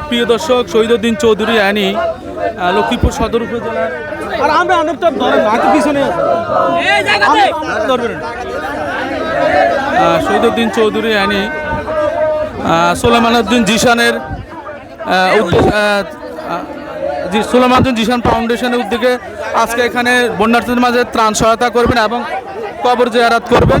প্রিয় দর্শক শহীদুদ্দিন চৌধুরী আনি লক্ষ্মীপুর সদর উপজেলার আর আমরা অনেকটা ধরেন না পিছনে ধরবেন শহীদুদ্দিন চৌধুরী আনি সোলেমানুদ্দিন জিশানের আহ, উদ্দে- আহ, আহ, জি সোলেমানুদ্দিন জিশান ফাউন্ডেশনের উদ্যোগে আজকে এখানে বন্যার্থীদের মাঝে ত্রাণ সহায়তা করবেন এবং কবর জিয়ারাত করবেন।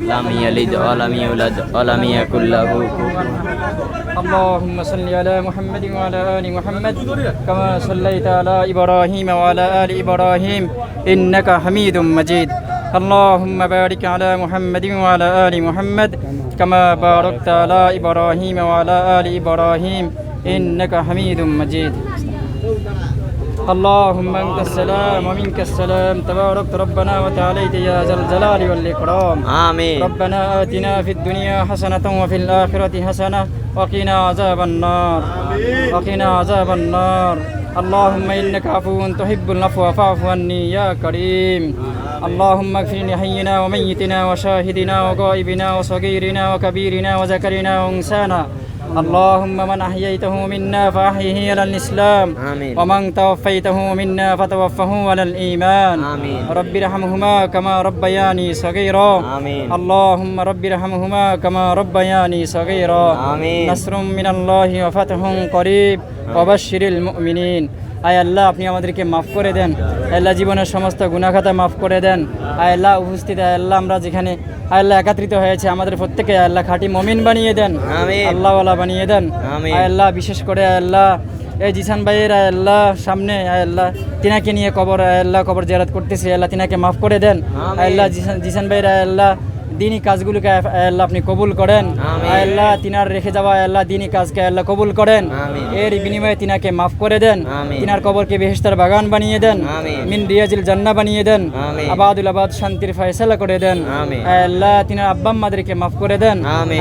لم يلد ولم يولد ولم يكن له كفوا اللهم صل على محمد وعلى آل محمد كما صليت على إبراهيم وعلى آل إبراهيم إنك حميد مجيد اللهم بارك على محمد وعلى آل محمد كما باركت على إبراهيم وعلى آل إبراهيم إنك حميد مجيد. اللهم أنت السلام ومنك السلام تباركت ربنا وتعاليت يا ذا الجلال والإكرام. آمين. ربنا آتنا في الدنيا حسنة وفي الآخرة حسنة وقنا عذاب النار. وقنا عذاب النار. اللهم إنك عفو تحب العفو فاعف عني يا كريم. اللهم اغفر لحينا وميتنا وشاهدنا وغائبنا وصغيرنا وكبيرنا وذكرنا وأنسانا اللهم من أحييته منا فأحيه على الإسلام آمين. ومن توفيته منا فتوفه على الإيمان آمين. رب ارحمهما كما ربياني صغيرا آمين. اللهم رب ارحمهما كما ربياني صغيرا آمين. نصر من الله وفتح قريب وبشر المؤمنين আয় আল্লাহ আপনি আমাদেরকে মাফ করে দেন আল্লাহ জীবনের সমস্ত গুণাখাতা মাফ করে দেন আয় আল্লাহ উপস্থিত আয় আল্লাহ আমরা যেখানে আয় আল্লাহ একত্রিত হয়েছে আমাদের প্রত্যেকে আল্লাহ খাঁটি মমিন বানিয়ে দেন। আল্লাহ আল্লাহওয়ালা বানিয়ে দেন। আল্লাহ বিশেষ করে আল্লাহ এই জিসান ভাইয়ের আল্লাহ সামনে আল্লাহ তিনাকে নিয়ে কবর আল্লাহ কবর জেরাত করতেছে আল্লাহ তিনাকে মাফ করে দেন। আল্লাহ জিসান জিসান ভাইয়ের আল্লাহ দিনই কাজগুলোকে আল্লাহ আপনি কবুল করেন। আল্লাহ তিনার রেখে যাওয়া আল্লাহ দিনই কাজকে আল্লাহ কবুল করেন। এর বিনিময়ে তিনাকে মাফ করে দেন। তিনার কবরকে বেহেশতার বাগান বানিয়ে দেন। মিন রিয়াজিল জান্না বানিয়ে দেন। আবাদুল আবাদ শান্তির ফয়সালা করে দেন। আল্লাহ তিনার আব্বা আম্মাদেরকে মাফ করে দেন।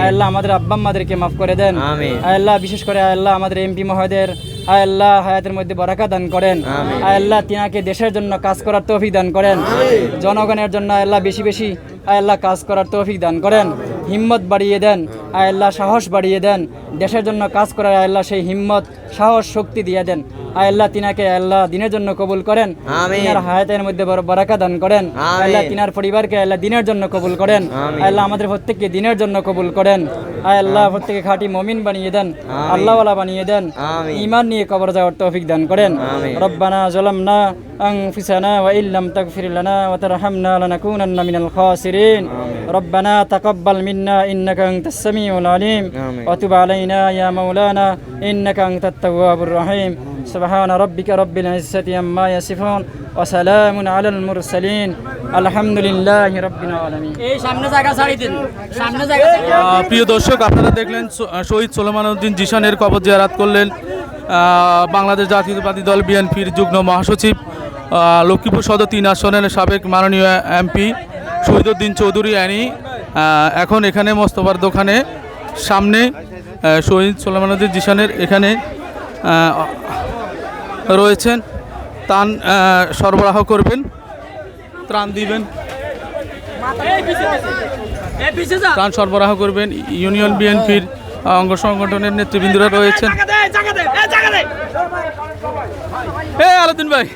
আল্লাহ আমাদের আব্বা আম্মাদেরকে মাফ করে দেন। আল্লাহ বিশেষ করে আল্লাহ আমাদের এমপি মহোদয়ের আল্লাহ হায়াতের মধ্যে বরাকা দান করেন। আয় আল্লাহ তিনাকে দেশের জন্য কাজ করার তৌফিক দান করেন। জনগণের জন্য আল্লাহ বেশি বেশি আল্লাহ কাজ করার তৌফিক দান করেন। হিম্মত বাড়িয়ে দেন আয় আল্লাহ সাহস বাড়িয়ে দেন দেশের জন্য কাজ করার আয় আল্লাহ সেই হিম্মত সাহস শক্তি দিয়ে দেন আয় আল্লাহ তিনাকে আয় আল্লাহ দিনের জন্য কবুল করেন আমিন। তিনার হায়াতের মধ্যে বড় বরাকা দান করেন আয় আল্লাহ তিনার পরিবারকে আয় আল্লাহ দিনের জন্য কবুল করেন আমিন। আয় আল্লাহ আমাদের প্রত্যেককে দিনের জন্য কবুল করেন আয় আল্লাহ প্রত্যেকে খাঁটি মমিন বানিয়ে দেন আল্লাহওয়ালা বানিয়ে দেন আমিন। ইমান নিয়ে কবর যাওয়ার তৌফিক দান করেন আমিন। রব্বানা জালামনা أنفسنا وإن لم تغفر لنا وترحمنا لنكونن من الخاسرين ربنا تقبل منا إنك أنت السميع العليم آمين. وتب علينا يا مولانا إنك أنت التواب الرحيم سبحان ربك رب العزة عما يصفون وسلام على المرسلين الحمد لله رب العالمين এই সামনে জায়গা ছাড়ি দিন সামনে জায়গা ছাড়ি দিন। আহ, প্রিয় দর্শক আপনারা দেখলেন স- আহ, শহীদ সোলেমানুদ্দিন জিশানের কবর জিয়ারাত করলেন আহ, বাংলাদেশ জাতীয়তাবাদী দল বিএনপির যুগ্ম মহাসচিব আহ, লক্ষ্মীপুর সদর তিন আসনের সাবেক মাননীয় এমপি শহীদুদ্দিন চৌধুরী আনি আহ, এখন এখানে মোস্তফার দোকানে সামনে শহীদ সোলেমানুদ্দিন জিশানের এখানে রয়েছেন। আহ, সরবরাহ করবেন ত্রাণ দিবেন। ত্রাণ সরবরাহ করবেন ইউনিয়ন বিএনপির অঙ্গ সংগঠনের নেতৃবৃন্দরা রয়েছেন। এই আলাদিন ভাই।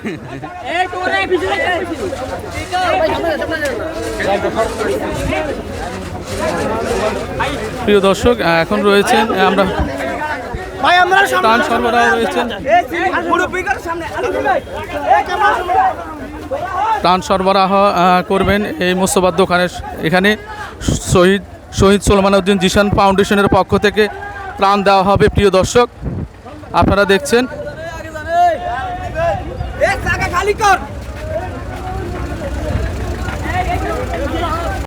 প্রিয় দর্শক এখন রয়েছেন আমরা ত্রাণ সরবরাহ রয়েছেন ত্রাণ সরবরাহ করবেন এই মোস্তবাদ দোকানের এখানে। শহীদ শহীদ উদ্দিন জিসান ফাউন্ডেশনের পক্ষ থেকে ত্রাণ দেওয়া হবে প্রিয় দর্শক। আপনারা দেখছেন। খালি কর।